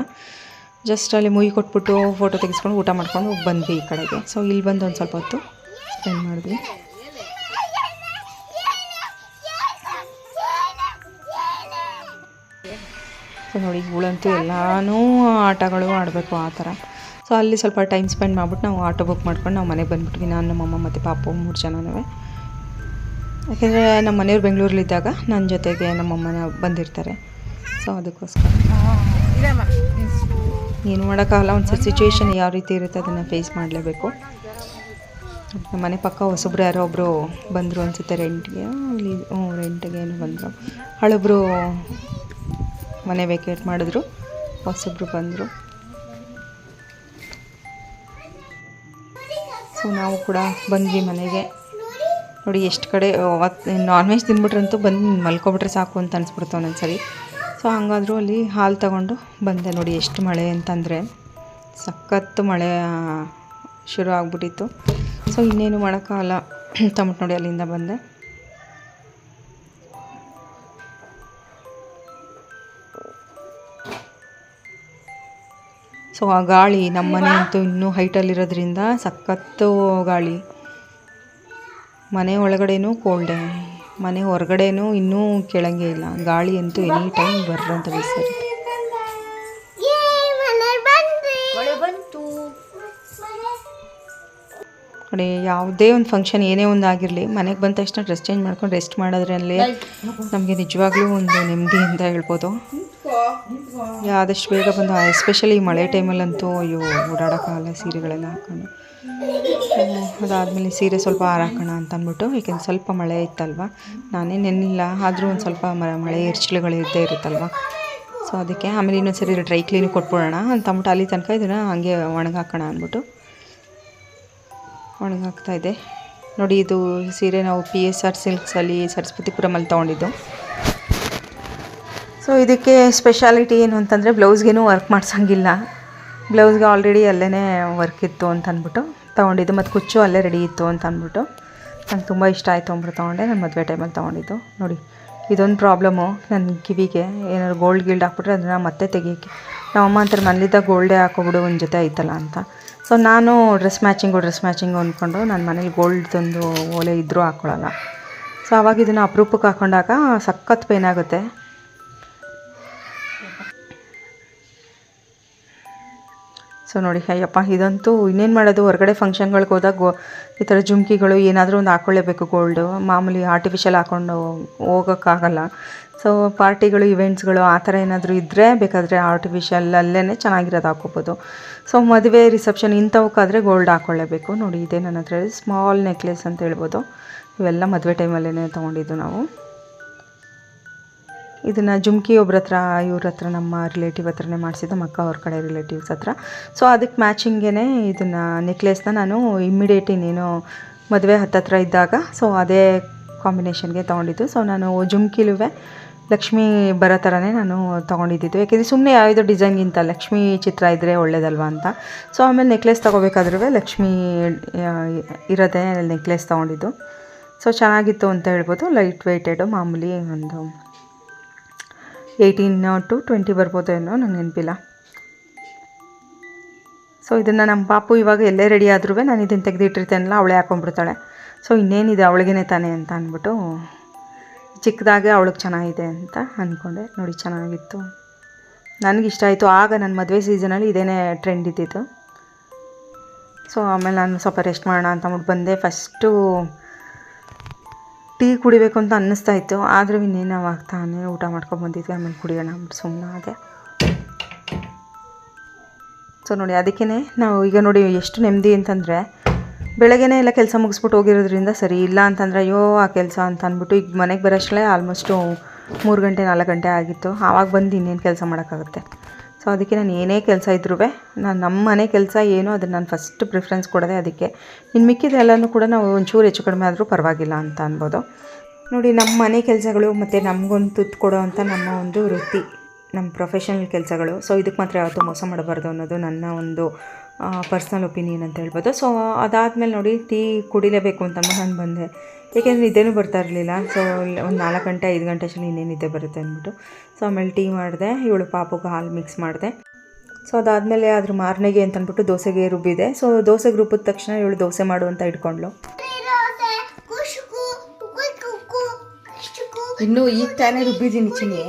ಜಸ್ಟ್ ಅಲ್ಲಿ ಮುಗಿ ಕೊಟ್ಬಿಟ್ಟು ಫೋಟೋ ತೆಗೆಸ್ಕೊಂಡು ಊಟ ಮಾಡ್ಕೊಂಡು ಹೋಗಿ ಬಂದ್ವಿ ಈ ಕಡೆಗೆ. ಸೊ ಇಲ್ಲಿ ಬಂದು ಒಂದು ಸ್ವಲ್ಪ ಹೊತ್ತು ಸ್ಪೆಂಡ್ ಮಾಡಿದ್ವಿ. ಸೊ ನೋಡಿ, ಇವಳಂತೂ ಎಲ್ಲನೂ ಆಟಗಳು ಆಡಬೇಕು ಆ ಥರ. ಸೊ ಅಲ್ಲಿ ಸ್ವಲ್ಪ ಟೈಮ್ ಸ್ಪೆಂಡ್ ಮಾಡ್ಬಿಟ್ಟು ನಾವು ಆಟೋ ಬುಕ್ ಮಾಡ್ಕೊಂಡು ನಾವು ಮನೆಗೆ ಬಂದ್ಬಿಟ್ವಿ. ನಾನು ನಮ್ಮಮ್ಮ ಮತ್ತು ಪಾಪ ಮೂರು ಜನನೂ. ಯಾಕೆಂದರೆ ನಮ್ಮ ಮನೆಯವ್ರು ಬೆಂಗಳೂರಲ್ಲಿದ್ದಾಗ ನನ್ನ ಜೊತೆಗೆ ನಮ್ಮಮ್ಮನ ಬಂದಿರ್ತಾರೆ. ಸೊ ಅದಕ್ಕೋಸ್ಕರ. ಏನು ಮಾಡೋಕ್ಕಾಗಲ್ಲ ಒಂದು ಸರಿ ಸಿಚುವೇಶನ್ ಯಾವ ರೀತಿ ಇರುತ್ತೆ ಅದನ್ನು ಫೇಸ್ ಮಾಡಲೇಬೇಕು. ನಮ್ಮ ಮನೆ ಪಕ್ಕ ಹೊಸೊಬ್ರು ಯಾರೋ ಒಬ್ಬರು ಬಂದರು ಅನಿಸುತ್ತೆ ರೆಂಟ್ಗೆ ಅಲ್ಲಿ, ಹ್ಞೂ ರೆಂಟ್ಗೆ ಏನು ಬಂದರು. ಹಳೊಬ್ಬರು ಮನೆ ವೇಕೇಟ್ ಮಾಡಿದ್ರು. ಹೊಸಬ್ರು ಬಂದರು. ಸೊ ನಾವು ಕೂಡ ಬಂದ್ವಿ ಮನೆಗೆ. ನೋಡಿ, ಎಷ್ಟು ಕಡೆ ನಾನ್ ವೆಜ್ ತಿಂದ್ಬಿಟ್ರಂತೂ ಬಂದು ಮಲ್ಕೊಬಿಟ್ರೆ ಸಾಕು ಅಂತ ಅನಿಸ್ಬಿಡ್ತು ಒಂದೊಂದ್ಸರಿ. ಸೊ, ಹಂಗಾದ್ರೂ ಅಲ್ಲಿ ಹಾಲು ತಗೊಂಡು ಬಂದೆ. ನೋಡಿ, ಎಷ್ಟು ಮಳೆ ಅಂತಂದರೆ ಸಖತ್ತು ಮಳೆ ಶುರು ಆಗ್ಬಿಟ್ಟಿತ್ತು. ಸೊ, ಇನ್ನೇನು ಮಾಡೋಕ್ಕಾಗಲ್ಲ. ತಮ್ಮ ನೋಡಿ ಅಲ್ಲಿಂದ ಬಂದೆ. ಸೊ ಆ ಗಾಳಿ ನಮ್ಮ ಮನೆ ಅಂತೂ ಇನ್ನೂ ಹೈಟಲ್ಲಿರೋದ್ರಿಂದ ಸಖತ್ತು ಗಾಳಿ. ಮನೆ ಒಳಗಡೆನೂ ಕೋಲ್ಡೆ ಮನೆ ಹೊರಗಡೆನೂ ಇನ್ನೂ ಕೆಳಂಗೆ ಇಲ್ಲ. ಗಾಳಿ ಅಂತೂ ಎನಿ ಟೈಮ್ ಬರ್ರಂತ ಬೀಸರಿ ಯೇ ಮನೆ ಬಂದ್ರಿ ಮಳೆ ಬಂತು. ನೋಡಿ ಯಾವುದೇ ಒಂದು ಫಂಕ್ಷನ್ ಏನೇ ಒಂದು ಆಗಿರಲಿ ಮನೆಗೆ ಬಂದ ತಕ್ಷಣ ಡ್ರೆಸ್ ಚೇಂಜ್ ಮಾಡ್ಕೊಂಡು ರೆಸ್ಟ್ ಮಾಡೋದ್ರಲ್ಲಿ ನಮಗೆ ನಿಜವಾಗ್ಲೂ ಒಂದು ನೆಮ್ಮದಿ ಅಂತ ಹೇಳ್ಬೋದು. ಆದಷ್ಟು ಬೇಗ ಬಂದು ಎಸ್ಪೆಷಲಿ ಮಳೆ ಟೈಮಲ್ಲಂತೂ ಅಯ್ಯೋ, ಓಡಾಡೋಕ್ಕಾಗಲ್ಲ ಸೀರೆಗಳೆಲ್ಲ ಹಾಕೊಂಡು. ಅದಾದಮೇಲೆ ಸೀರೆ ಸ್ವಲ್ಪ ಹಾರಾಕೋಣ ಅಂತ ಅಂದ್ಬಿಟ್ಟು ಏಕೆಂದ್ರೆ ಸ್ವಲ್ಪ ಮಳೆ ಇತ್ತಲ್ವ? ನಾನೇ ನೆನ್ನಿಲ್ಲ, ಆದರೂ ಒಂದು ಸ್ವಲ್ಪ ಮಳೆ ಎರ್ಚಿಲುಗಳು ಇದ್ದೇ ಇರುತ್ತಲ್ವ? ಸೊ ಅದಕ್ಕೆ ಆಮೇಲೆ ಇನ್ನೊಂದು ಸರಿ ಡ್ರೈ ಕ್ಲೀನಿಗೆ ಕೊಟ್ಬಿಡೋಣ ಅಂತ ಅಂದ್ಬಿಟ್ಟು ಅಲ್ಲಿ ತನಕ ಇದನ್ನು ಹಾಗೆ ಒಣಗಾಕೋಣ ಅಂದ್ಬಿಟ್ಟು. ಒಣಗಾಕ್ತಾಯಿದ್ದೆ ನೋಡಿ, ಇದು ಸೀರೆ ನಾವು ಪಿ ಎಸ್ ಆರ್ ಸಿಲ್ಕ್ಸಲ್ಲಿ ಸರಸ್ವತಿಪುರಮಲ್ಲಿ ತೊಗೊಂಡಿದ್ದು. ಸೊ ಇದಕ್ಕೆ ಸ್ಪೆಷಾಲಿಟಿ ಏನು ಅಂತಂದರೆ ಬ್ಲೌಸ್ಗೇನು ವರ್ಕ್ ಮಾಡ್ಸೋಂಗಿಲ್ಲ. ಬ್ಲೌಸ್ಗೆ ಆಲ್ರೆಡಿ ಅಲ್ಲೇ ವರ್ಕ್ ಇತ್ತು ಅಂತ ಅಂದ್ಬಿಟ್ಟು ತೊಗೊಂಡಿದ್ದು. ಮತ್ತು ಕುಚ್ಚು ಅಲ್ಲೇ ರೆಡಿ ಇತ್ತು ಅಂತ ಅಂದ್ಬಿಟ್ಟು ನಂಗೆ ತುಂಬ ಇಷ್ಟ ಆಯಿತು ಅಂದ್ಬಿಟ್ಟು ತೊಗೊಂಡೆ. ನಾನು ಮದುವೆ ಟೈಮಲ್ಲಿ ತೊಗೊಂಡಿದ್ದು. ನೋಡಿ, ಇದೊಂದು ಪ್ರಾಬ್ಲಮ್ಮು ನನ್ನ ಕಿವಿಗೆ ಏನಾದ್ರು ಗೋಲ್ಡ್ ಗಿಲ್ಡ್ ಹಾಕ್ಬಿಟ್ರೆ ಅದನ್ನು ಮತ್ತೆ ತೆಗಿಯೋಕ್ಕೆ. ನಮ್ಮಮ್ಮ ಅಂತಾರೆ ಮನೇಲಿದ್ದ ಗೋಲ್ಡೇ ಹಾಕೋಬಿಡು, ಒಂದು ಜೊತೆ ಐತಲ್ಲ ಅಂತ. ಸೊ ನಾನು ಡ್ರೆಸ್ ಮ್ಯಾಚಿಂಗು ಡ್ರೆಸ್ ಮ್ಯಾಚಿಂಗು ಅಂದ್ಕೊಂಡು ನನ್ನ ಮನೇಲಿ ಗೋಲ್ಡ್ದೊಂದು ಓಲೆ ಇದ್ದರೂ ಹಾಕ್ಕೊಳ್ಳಲ್ಲ ಸೊ ಅವಾಗ ಇದನ್ನು ಅಪರೂಪಕ್ಕೆ ಹಾಕೊಂಡಾಗ ಸಖತ್ ಪೇನ್ ಆಗುತ್ತೆ. ಸೊ ನೋಡಿ, ಅಯ್ಯಪ್ಪ, ಇದಂತೂ ಇನ್ನೇನು ಮಾಡೋದು? ಹೊರಗಡೆ ಫಂಕ್ಷನ್ಗಳಿಗೆ ಹೋದಾಗ ಗೋ- ಈ ಥರ ಜುಮ್ಕಿಗಳು ಏನಾದರೂ ಒಂದು ಹಾಕ್ಕೊಳ್ಳೇಬೇಕು ಗೋಲ್ಡು ಮಾಮೂಲಿ ಆರ್ಟಿಫಿಷಿಯಲ್ ಹಾಕ್ಕೊಂಡು ಹೋಗೋಕ್ಕಾಗಲ್ಲ. ಸೊ ಪಾರ್ಟಿಗಳು ಇವೆಂಟ್ಸ್ಗಳು ಆ ಥರ ಏನಾದರೂ ಇದ್ದರೆ ಬೇಕಾದರೆ ಆರ್ಟಿಫಿಷಿಯಲ್ ಅಲ್ಲೇ ಚೆನ್ನಾಗಿರೋದು ಹಾಕೋಬೋದು ಸೊ ಮದುವೆ ರಿಸೆಪ್ಷನ್ ಇಂಥವಕ್ಕಾದರೆ ಗೋಲ್ಡ್ ಹಾಕ್ಕೊಳ್ಳೇಬೇಕು ನೋಡಿ, ಇದೇ ನನ್ನ ಹತ್ರ ಸ್ಮಾಲ್ ನೆಕ್ಲೆಸ್ ಅಂತ ಹೇಳ್ಬೋದು. ಇವೆಲ್ಲ ಮದುವೆ ಟೈಮಲ್ಲೇ ತೊಗೊಂಡಿದ್ದು ನಾವು. ಇದನ್ನು ಜುಮ್ಕಿ ಒಬ್ರ ಹತ್ರ, ಇವ್ರ ಹತ್ರ ನಮ್ಮ ರಿಲೇಟಿವ್ ಹತ್ರನೇ ಮಾಡಿಸಿದ್ದು ಮಕ್ಕ ಅವ್ರ ಕಡೆ ರಿಲೇಟಿವ್ಸ್ ಹತ್ರ. ಸೊ ಅದಕ್ಕೆ ಮ್ಯಾಚಿಂಗೇ ಇದನ್ನು ನೆಕ್ಲೆಸ್ನ ನಾನು ಇಮ್ಮಿಡಿಯೇಟ್ ಇನ್ನೇನು ಮದುವೆ ಹತ್ತತ್ರ ಇದ್ದಾಗ ಸೊ ಅದೇ ಕಾಂಬಿನೇಷನ್ಗೆ ತೊಗೊಂಡಿದ್ದು. ಸೊ ನಾನು ಜುಮ್ಕಿಲುವೆ ಲಕ್ಷ್ಮಿ ಬರೋ ಥರನೇ ನಾನು ತೊಗೊಂಡಿದ್ದು. ಯಾಕೆಂದರೆ ಸುಮ್ಮನೆ ಯಾವುದೋ ಡಿಸೈನ್ಗಿಂತ ಲಕ್ಷ್ಮಿ ಚಿತ್ರ ಇದ್ದರೆ ಒಳ್ಳೇದಲ್ವ ಅಂತ. ಸೊ ಆಮೇಲೆ ನೆಕ್ಲೆಸ್ ತೊಗೋಬೇಕಾದ್ರೂ ಲಕ್ಷ್ಮಿ ಇರೋದೇ ನೆಕ್ಲೆಸ್ ತೊಗೊಂಡಿದ್ದು. ಸೊ ಚೆನ್ನಾಗಿತ್ತು ಅಂತ ಹೇಳ್ಬೋದು. ಲೈಟ್ ವೆಯ್ಟೆಡು ಮಾಮೂಲಿ ಒಂದು ಏಯ್ಟೀನ್ ಟು ಟ್ವೆಂಟಿ ಬರ್ಬೋದು ಏನೋ ನಂಗೆ ನೆನಪಿಲ್ಲ. ಸೊ ಇದನ್ನು ನಮ್ಮ ಪಾಪು ಇವಾಗ ಎಲ್ಲೇ ರೆಡಿ ಆದ್ರೂ ನಾನು ಇದನ್ನು ತೆಗೆದಿಟ್ಟಿರ್ತೇನಲ್ಲ, ಅವಳೇ ಹಾಕೊಂಡ್ಬಿಡ್ತಾಳೆ. ಸೊ ಇನ್ನೇನಿದೆ ಅವಳಿಗೇನೆ ತಾನೆ ಅಂತ ಅಂದ್ಬಿಟ್ಟು, ಚಿಕ್ಕದಾಗೆ ಅವಳಿಗೆ ಚೆನ್ನಾಗಿದೆ ಅಂತ ಅಂದ್ಕೊಂಡೆ ನೋಡಿ, ಚೆನ್ನಾಗಿತ್ತು. ನನಗಿಷ್ಟ ಆಯಿತು. ಆಗ ನನ್ನ ಮದುವೆ ಸೀಸನಲ್ಲಿ ಇದೇನೇ ಟ್ರೆಂಡ್ ಇದ್ದಿತ್ತು ಸೊ ಆಮೇಲೆ ನಾನು ಸ್ವಲ್ಪ ರೆಸ್ಟ್ ಮಾಡೋಣ ಅಂತ ಅಂದ್ಬಿಟ್ಟು ಬಂದೆ. ಫಸ್ಟು ಟೀ ಕುಡಿಬೇಕು ಅಂತ ಅನ್ನಿಸ್ತಾ ಇತ್ತು. ಆದರೂ ಇನ್ನೇನು ಅವಾಗ ತಾನೇ ಊಟ ಮಾಡ್ಕೊಂಡು ಬಂದಿದ್ವಿ. ಆಮೇಲೆ ಕುಡಿಯೋಣ ಸುಮ್ಮನೆ ಅದೇ ಸೊ ನೋಡಿ ಅದಕ್ಕೇ ನಾವು ಈಗ ನೋಡಿ ಎಷ್ಟು ನೆಮ್ಮದಿ ಅಂತಂದರೆ ಬೆಳಗ್ಗೆನೇ ಎಲ್ಲ ಕೆಲಸ ಮುಗಿಸ್ಬಿಟ್ಟು ಹೋಗಿರೋದ್ರಿಂದ ಸರಿ, ಇಲ್ಲ ಅಂತಂದರೆ ಅಯ್ಯೋ, ಆ ಕೆಲಸ ಅಂತ ಅಂದ್ಬಿಟ್ಟು ಈಗ ಮನೆಗೆ ಬರೋಷ್ಟೇ ಆಲ್ಮೋಸ್ಟು ಮೂರು ಗಂಟೆ, ನಾಲ್ಕು ಗಂಟೆ ಆಗಿತ್ತು. ಆವಾಗ ಬಂದು ಇನ್ನೇನು ಕೆಲಸ ಮಾಡೋಕ್ಕಾಗುತ್ತೆ? ಸೊ ಅದಕ್ಕೆ ನಾನು ಏನೇ ಕೆಲಸ ಇದ್ರೂ ನಾನು ನಮ್ಮ ಮನೆ ಕೆಲಸ ಏನು, ಅದನ್ನು ನಾನು ಫಸ್ಟ್ ಪ್ರಿಫರೆನ್ಸ್ ಕೊಡೋದೇ ಅದಕ್ಕೆ. ಇನ್ನು ಮಿಕ್ಕಿದೆಲ್ಲನೂ ಕೂಡ ನಾವು ಒಂಚೂರು ಹೆಚ್ಚು ಕಡಿಮೆ ಆದರೂ ಪರವಾಗಿಲ್ಲ ಅಂತ ಅನ್ಬೋದು. ನೋಡಿ, ನಮ್ಮ ಮನೆ ಕೆಲಸಗಳು ಮತ್ತು ನಮಗೊಂದು ತುತ್ತು ಕೊಡೋ ಅಂತ ನಮ್ಮ ಒಂದು ವೃತ್ತಿ, ನಮ್ಮ ಪ್ರೊಫೆಷನಲ್ ಕೆಲಸಗಳು. ಸೊ ಇದಕ್ಕೆ ಮಾತ್ರ ಯಾವತ್ತೂ ಮೋಸ ಮಾಡಬಾರ್ದು ಅನ್ನೋದು ನನ್ನ ಒಂದು ಪರ್ಸ್ನಲ್ ಒಪಿನಿಯನ್ ಅಂತ ಹೇಳ್ಬೋದು. ಸೊ ಅದಾದಮೇಲೆ ನೋಡಿ, ಟೀ ಕುಡಿಲೇಬೇಕು ಅಂತ ನಾನು ಬಂದೆ. ಏಕೆಂದರೆ ನಿದ್ದೆನೂ ಬರ್ತಾ ಇರಲಿಲ್ಲ. ಸೊ ಒಂದು ನಾಲ್ಕು ಗಂಟೆ ಐದು ಗಂಟೆ ಅಷ್ಟರಲ್ಲಿ ಇನ್ನೇನು ನಿದ್ದೆ ಬರುತ್ತೆ ಅಂದ್ಬಿಟ್ಟು. ಸೊ ಆಮೇಲೆ ಟೀ ಮಾಡಿದೆ ಇವಳು ಪಾಪಗೆ ಹಾಲು ಮಿಕ್ಸ್ ಮಾಡಿದೆ. ಸೊ ಅದಾದಮೇಲೆ ಅದ್ರ ಮಾರನೆಗೆ ಅಂತ ಅಂದ್ಬಿಟ್ಟು ದೋಸೆಗೆ ರುಬ್ಬಿದೆ. ಸೊ ದೋಸೆಗೆ ರುಬ್ಬಿದ ತಕ್ಷಣ ಇವಳು ದೋಸೆ ಮಾಡು ಅಂತ ಇಟ್ಕೊಂಡ್ಳು. ಇನ್ನು ಈಗ ತಾನೇ ರುಬ್ಬಿದ್ದೀನಿ ಚಿನ್ನಿ.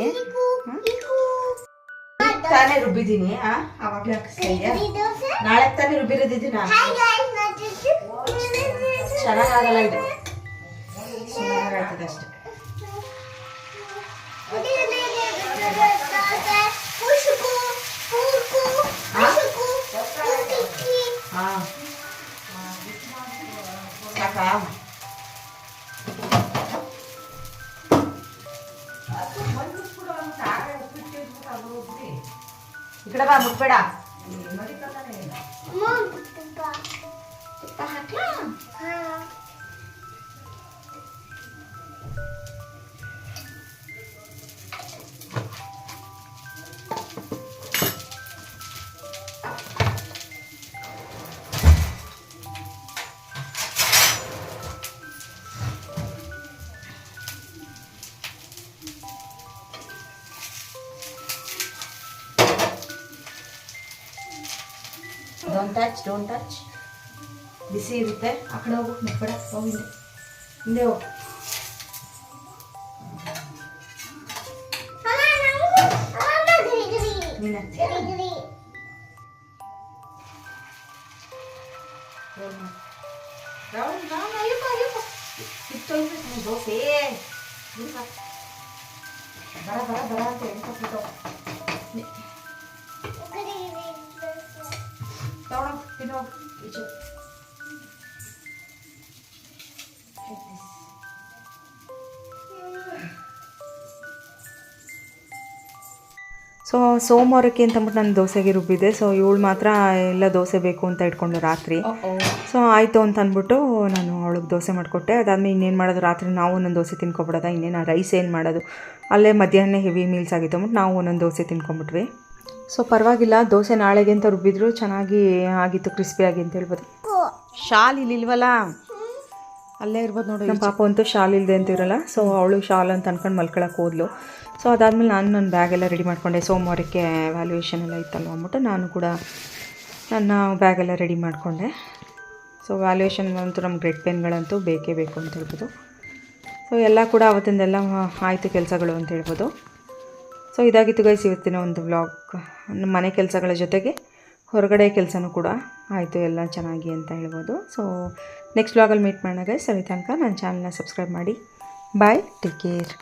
ತಾನೇ ರುಬ್ಬಿದ್ದೀನಿ ನಾಳೆ ತಾನೇ ರುಬ್ಬಿರೋದಿದ್ದೀನಿ? ಚೆನ್ನಾಗಾಗಲ್ಲ ಇದು. right to this. Cacau. ఇక్కడ బా ముప్పడా ముప్ప హాక్లా ಡೋಂಟ್ ಟಚ್ ಡೋಂಟ್ ಟಚ್ ಬಿಸಿ ಇರುತ್ತೆ. ಆ ಕಡೆ ಹೋಗು ಮುಟ್ಬೇಡ ಹೋಗಿ ಹಿಂದೆ. ಹೋಗು. ದೋಸೆ ಬರ ಬರ ಬರ ಅಂತ ಎಣ್ಕೊಟ್ಬಿಟ್ಟು ತಿನ್ನೋ ಈಚೆ Take ಸೊ ಸೋಮವಾರಕ್ಕೆ ಅಂತಂದ್ಬಿಟ್ಟು ನಾನು ದೋಸೆಗೆ ರುಬ್ಬಿದ್ದೆ. ಸೊ ಇವಳು ಮಾತ್ರ ಎಲ್ಲ ದೋಸೆ ಬೇಕು ಅಂತ ಇಟ್ಕೊಂಡು ರಾತ್ರಿ. ಸೊ ಆಯಿತು ಅಂತ ಅಂದ್ಬಿಟ್ಟು ನಾನು ಅವಳಿಗೆ ದೋಸೆ ಮಾಡಿಕೊಟ್ಟೆ. ಅದಾದ್ಮೇಲೆ ಇನ್ನೇನು ಮಾಡೋದು? ರಾತ್ರಿ ನಾವು ಒಂದೊಂದು ದೋಸೆ ತಿನ್ಕೊಬಿಡೋದ? ಇನ್ನೇನು ರೈಸ್ ಏನು ಮಾಡೋದು? ಅಲ್ಲೇ ಮಧ್ಯಾಹ್ನ ಹೆವಿ ಮೀಲ್ಸ್ ಆಗಿತ್ತು ಅಂದ್ಬಿಟ್ಟು ನಾವು ಒಂದೊಂದು ದೋಸೆ ತಿನ್ಕೊಂಬಿಟ್ವಿ ಸೊ ಪರವಾಗಿಲ್ಲ ದೋಸೆ ನಾಳೆಗೆ ಅಂತ ರುಬ್ಬಿದ್ರು ಚೆನ್ನಾಗಿ ಆಗಿತ್ತು ಕ್ರಿಸ್ಪಿಯಾಗಿ ಅಂತ ಹೇಳ್ಬೋದು. ಶಾಲ್ ಇಲ್ಲಿಲ್ವಲ್ಲ? ಅಲ್ಲೇ ಇರ್ಬೋದು ನೋಡಿ ನಮ್ಮ ಪಾಪ ಅಂತೂ ಶಾಲ್ ಇಲ್ಲದೆ ಅಂತ ಇರಲ್ಲ ಸೊ ಅವಳು ಶಾಲ್ ಅಂತ ಅನ್ಕೊಂಡು ಮಲ್ಕೊಳಕ್ಕೆ ಹೋದ್ಲು. ಸೊ ಅದಾದಮೇಲೆ ನಾನು ನನ್ನ ಬ್ಯಾಗೆಲ್ಲ ರೆಡಿ ಮಾಡಿಕೊಂಡೆ ಸೋಮವಾರಕ್ಕೆ ವ್ಯಾಲ್ಯೂಯೇಷನ್ ಎಲ್ಲ ಇತ್ತಲ್ವ ಅಂದ್ಬಿಟ್ಟು ನಾನು ಕೂಡ ನನ್ನ ಬ್ಯಾಗೆಲ್ಲ ರೆಡಿ ಮಾಡಿಕೊಂಡೆ. ಸೊ ವ್ಯಾಲ್ಯೂಯೇಷನ್ ಅಂತೂ ನಮ್ಮ ಗ್ರೆಡ್ ಪೆನ್ಗಳಂತೂ ಬೇಕೇ ಬೇಕು ಅಂತ ಹೇಳ್ಬೋದು. ಸೊ ಎಲ್ಲ ಕೂಡ ಅವತ್ತಿಂದೆಲ್ಲ ಆಯಿತು ಕೆಲಸಗಳು ಅಂತ ಹೇಳ್ಬೋದು. ಸೊ ಇದಾಗಿತ್ತು ಗೈಸ್ ಇವತ್ತಿನ ಒಂದು ವ್ಲಾಗ್ ಮನೆ ಕೆಲಸಗಳ ಜೊತೆಗೆ ಹೊರಗಡೆ ಕೆಲಸನೂ ಕೂಡ ಆಯಿತು, ಎಲ್ಲ ಚೆನ್ನಾಗಿ ಅಂತ ಹೇಳ್ಬೋದು. ಸೊ ನೆಕ್ಸ್ಟ್ ವ್ಲಾಗಲ್ಲಿ ಮೀಟ್ ಮಾಡೋಣ ಗೈಸ್ ಸರಿ ತನಕ ನನ್ನ ಚಾನಲ್ನ ಸಬ್ಸ್ಕ್ರೈಬ್ ಮಾಡಿ. Bye take care